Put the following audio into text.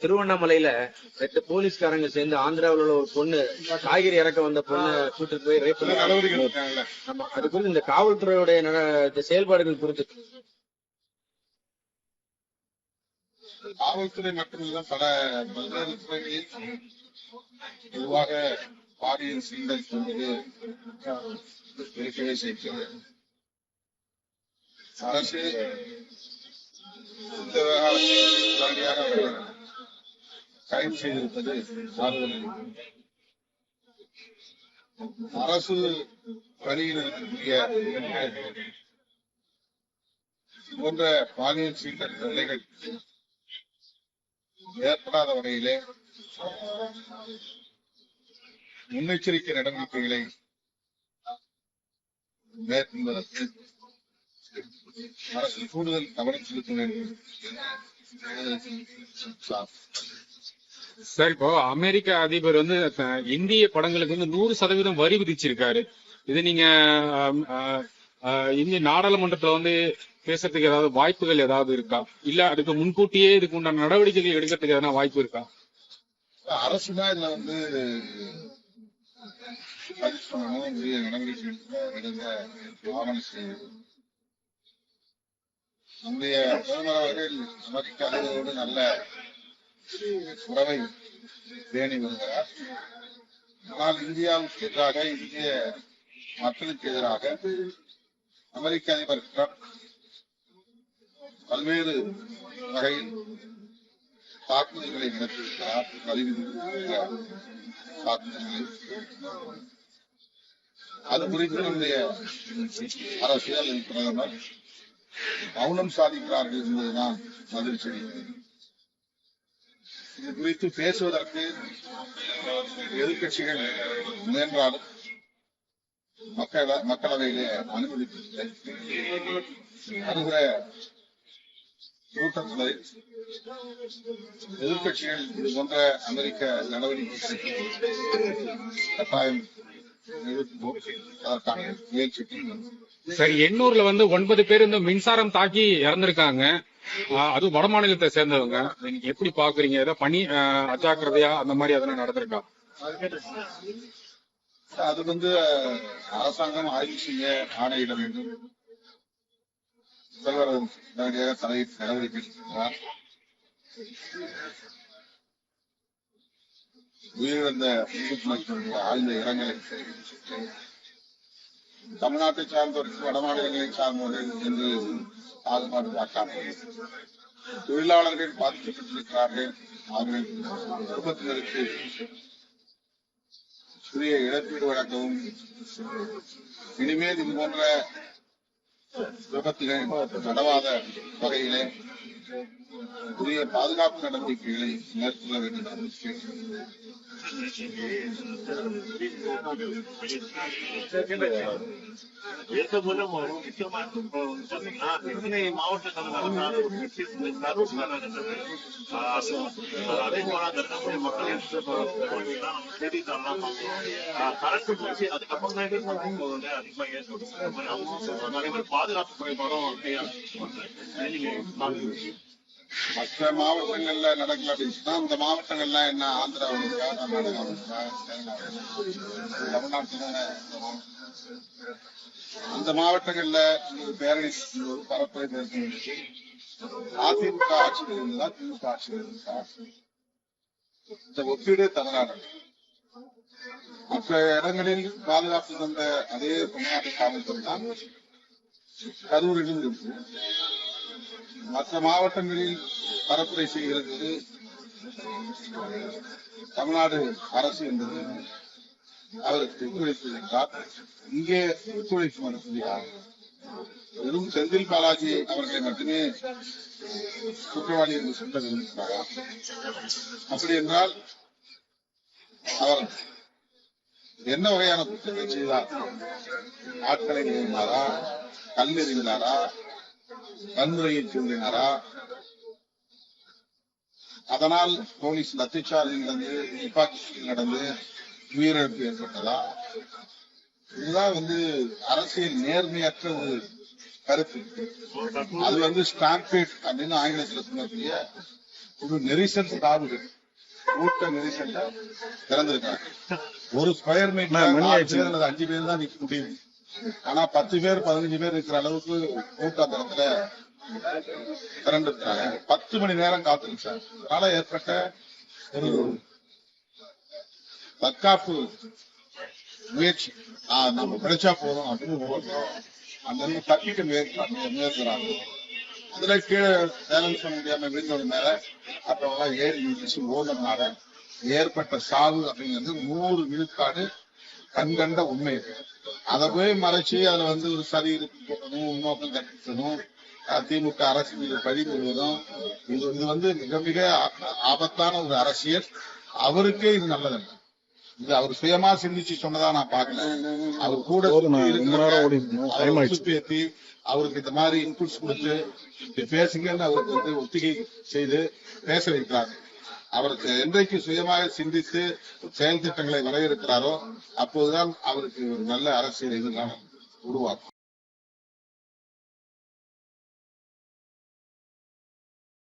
திருவண்ணாமலையில ரெண்டு போலீஸ்காரங்க சேர்ந்து ஆந்திராவுல உள்ள ஒரு பொண்ணு காய்கறி இறக்க வந்த பொண்ணு கூட்டிட்டு போய் ரேப் பண்ணி ஆமா அது குறித்து இந்த காவல்துறையுடைய செயல்பாடுகள் குறித்து. காவல்துறை மட்டுமில்ல பல பல்வேறு துறைகளில் பொதுவாக பாலியல் சீண்டல் என்பது இருக்கவே செய்கிறது. அரசு இந்த விவகாரத்தில் உடனடியாக கைது செய்திருப்பது ஆறுதல் அரசு பணியில் இருக்கக்கூடிய போன்ற பாலியல் சீட்டர் நிலைகள் ஏற்படாத வகையிலே முன்னெச்சரிக்கை நடவடிக்கைகளை மேற்கொள்வதற்கு அரசு கூடுதல் கவனம் செலுத்த வேண்டும். சார். இப்போ அமெரிக்க அதிபர் வந்து இந்திய படங்களுக்கு வந்து நூறு சதவீதம் வரி விதிச்சிருக்காரு. இது நீங்க இந்திய நாடாளுமன்றத்துல வந்து பேசுறதுக்கு ஏதாவது வாய்ப்புகள் ஏதாவது இருக்கா? இல்ல அதுக்கு முன்கூட்டியே இதுக்கு உண்டான நடவடிக்கைகள் எடுக்கிறதுக்கு எதனா வாய்ப்பு இருக்கா? அரசு தான் இதுல வந்து நம்முடைய பிரதமர் அவர்கள் அமெரிக்க அளவோடு நல்ல உறவை பேணி வருகிறார். ஆனால் இந்தியாவுக்கு எதிராக இந்திய மக்களுக்கு எதிராக அமெரிக்க அதிபர் ட்ரம்ப் பல்வேறு வகையில் தாக்குதல்களை நடத்தியிருக்கிறார் அறிவித்திருக்கிறார் தாக்குதல்களை. அது குறித்து நம்முடைய அரசியல் பிரதமர் மௌனம் சாதிக்கிறார்கள் என்பதுதான் மகிழ்ச்சி அடைகிறது குறித்து பேசுவதற்கு எதிர்கட்சிகள் முயன்றாலும் மக்கள மக்களவையிலே அனுமதிக்கவில்லை வருகிற எதிர்கட்சிகள் இது போன்ற அமெரிக்க நடவடிக்கை கட்டாயம் எதிர்ப்போம். எண்ணூர்ல வந்து ஒன்பது பேர் இந்த மின்சாரம் தாக்கி இறந்திருக்காங்க அதுவும் வட மாநிலத்தை சேர்ந்தவங்க. நீங்க எப்படி பாக்குறீங்க? ஏதாவது பணி அஜாக்கிரதையா அந்த மாதிரி அதெல்லாம் நடந்திருக்கா? அது வந்து அரசாங்கம் ஆய்வு செய்ய ஆணையிட வேண்டும். முதல்வர் உடனடியாக தலையிட்டு நடவடிக்கை எடுக்கிறார். உயிரிழந்த குடும்பத்தினருக்கு ஆழ்ந்த இரங்கலை தெரிவித்துள்ளேன். தமிழ்நாட்டை சார்ந்தவர்கள் வட மாநிலங்களை சார்ந்தவர்கள் என்று பாகுபாடு பார்க்காமல் தொழிலாளர்கள் பாதிக்கப்பட்டிருக்கிறார்கள். அவர்கள் குடும்பத்தினருக்கு சிறிய இழப்பீடு வழங்கவும் இனிமேல் இது போன்ற விபத்துகள் நடவாத வகையிலே உரிய பாதுகாப்பு நடவடிக்கைகளை மேற்கொள்ள வேண்டும் என்று கேட்டுக்கொள்கிறேன். எந்த மூலம் ஒரு முக்கியமா சொன்னீங்கன்னா இத்தனை மாவட்டங்கள் கரூர் அதே போல தர்மபுரி மக்கள் எடுத்து போனீங்கன்னா நம்ம செய்தித்தாள்லாம் பார்க்கிறோம் கரண்ட் போச்சு அதுக்கப்புறம் தான் இது போகுது அதிகமா ஏற்படும் நிறைய பேர் பாதுகாப்பு குறைபாடும் அப்படியே நீங்க பார்க்கிறீங்க. மற்ற மாவட்டங்கள்ல நடக்கல அப்படின்னு சொன்னா அந்த மாவட்டங்கள்ல என்ன ஆந்திரா இருக்கா கர்நாடகாவில் இருக்கா தமிழ்நாட்டுல அந்த மாவட்டங்கள்ல பேரணி பரப்புரை மேற்கொண்டு அதிமுக ஆட்சியில் இருந்தா திமுக ஆட்சியில் இருந்தா இந்த ஒப்பீடு தமிழ்நாடு மற்ற இடங்களில் பாதுகாப்பு தந்த அதே தமிழ்நாட்டு காவல்துறை தான் கரூரிலும் இருக்கு. மற்ற மாவட்டங்களில் பரப்புரை செய்கிறது தமிழ்நாடு அரசு என்பது அவருக்கு ஒத்துழைப்பு என்றார் இங்கே ஒத்துழைப்பு மறுக்கிறார் வெறும் செந்தில் பாலாஜி அவர்களை மட்டுமே குற்றவாளி என்று சொல்ல விரும்புகிறாரா? அப்படி என்றால் அவர் என்ன வகையான குற்றத்தை செய்தார்? ஆட்களை நிறுவினாரா கல் எறிந்தாரா வன்முறையை தூண்டினாரா அதனால் போலீஸ் லத்திச்சார்ஜில் நடந்து துப்பாக்கி நடந்து உயிரிழப்பு ஏற்பட்டதா? இதுதான் வந்து அரசியல் நேர்மையற்ற ஒரு கருத்து. அது வந்து ஸ்டாம்பேட் அப்படின்னு ஆங்கிலத்தில் சொல்லக்கூடிய ஒரு நெரிசல் சாவுகள் கூட்ட நெரிசல்ல திறந்திருக்காங்க ஒரு ஸ்கொயர் மீட்டர் அஞ்சு பேர் தான் நிக்க முடியும். ஆனா பத்து பேர் பதினஞ்சு பேர் இருக்கிற அளவுக்கு கூட்டத்தரத்துல திரண்டு பத்து மணி நேரம் காத்திருக்கு சார். அதனால ஏற்பட்ட ஒரு தற்காப்பு முயற்சி. நம்ம கிடைச்சா போதும் அப்படின்னு ஒவ்வொருத்தரும் அந்த இடத்துல தப்பிக்க முயற்சி முயற்சிறாங்க அதுல கீழே பேலன்ஸ் பண்ண முடியாம விழுந்தது மேல அப்புறம் ஏறி நிறுத்தி ஓடுறதுனால ஏற்பட்ட சாவு அப்படிங்கிறது நூறு விழுக்காடு கண்கண்ட உண்மை இது. அதை போய் மறைச்சு அதுல வந்து ஒரு சரி இருக்கு போடணும் உன்னோக்கம் கற்பிக்கணும் திமுக அரசு மீது பழி கொள்வதும் இது இது வந்து மிக மிக ஆபத்தான ஒரு அரசியல். அவருக்கே இது நல்லதல்ல. இது அவர் சுயமா சிந்திச்சு சொன்னதா நான் பாக்கல அவர் கூட சுத்தி அவருக்கு இந்த மாதிரி இன்புட்ஸ் கொடுத்து பேசுங்கன்னு அவருக்கு வந்து ஒத்திகை செய்து பேச வைக்கிறாங்க. அவருக்கு என்றைக்கு சுயமாக சிந்தித்து செயல் திட்டங்களை வரையறுக்கிறாரோ அப்போதுதான் அவருக்கு ஒரு நல்ல அரசியல் எதிர்காலம் உருவாக்கும்